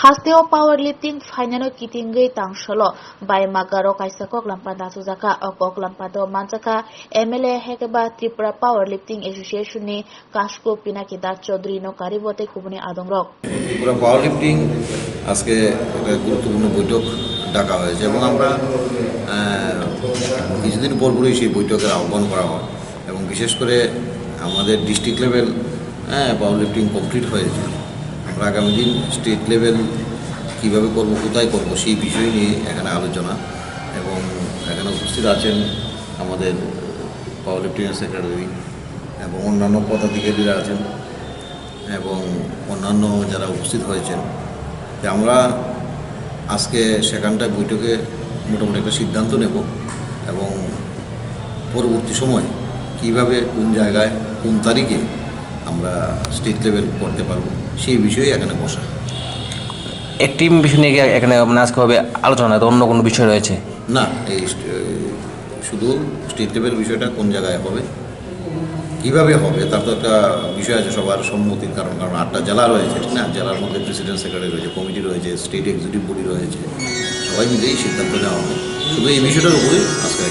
হাস্তেও power lifting final কিটিংগৈ তাংসলো বাইমাগাৰ কাইছে কক্লাম্পা দাসু জাকা অ কক্লাম্পা দ' মানজাকা এম এল এ হেক বা ত্ৰিপুৰা পাৱাৰ লিফটিং এছ'চিয়েশ্যননি কাশকো পিনাকী দাস চৌধুৰী নকাৰিবতে কুবনি আদম রক ত্ৰিপুৰা পাৱাৰ লিফটিং আজকে গুরুত্বপূর্ণ বৈঠক ডাকা হৈছে এবং আমরা কিছুদিন পরপরই সেই বৈঠকের আহ্বান করা হয় এবং বিশেষ করে আমাদের ডিস্ট্রিক্ট লেভেল হ্যাঁ পাওয়ার লিফটিং কমপ্লিট হয়েছে আমরা আগামী দিন স্টেট লেভেল কীভাবে করব, কোথায় করব, সেই বিষয় নিয়ে এখানে আলোচনা এবং এখানে উপস্থিত আছেন আমাদের পাওয়ার লিফটিংয়ের সেক্রেটারি এবং অন্যান্য পদাধিকারীরা আছেন এবং অন্যান্য যারা উপস্থিত হয়েছেন। আমরা আজকে সেখানটায় বৈঠকে মোটামুটি একটা সিদ্ধান্ত নেব এবং পরবর্তী সময় কীভাবে কোন জায়গায় কোন তারিখে আমরা স্টেট লেভেল করতে পারব। সেই বিষয়ে এখানে বসা। একটি বিষয় নিয়ে এখানে মানে আজকে হবে আলোচনা তো অন্য কোনো বিষয় রয়েছে? না এই শুধু স্টেট লেভেল বিষয়টা কোন জায়গায় হবে? কীভাবে হবে? তার তো একটা বিষয় আছে সবার সম্মতির কারণ কারণ আটটা জেলা রয়েছে ঠিক না? জেলার মধ্যে প্রেসিডেন্ট সেক্রেটারি রয়েছে কমিটি রয়েছে স্টেট এক্সিকিউটিভ বডি রয়েছে। সবাই মিলেই সিদ্ধান্ত নেওয়া হবে। শুধু এই বিষয়টার উপরেই আজকে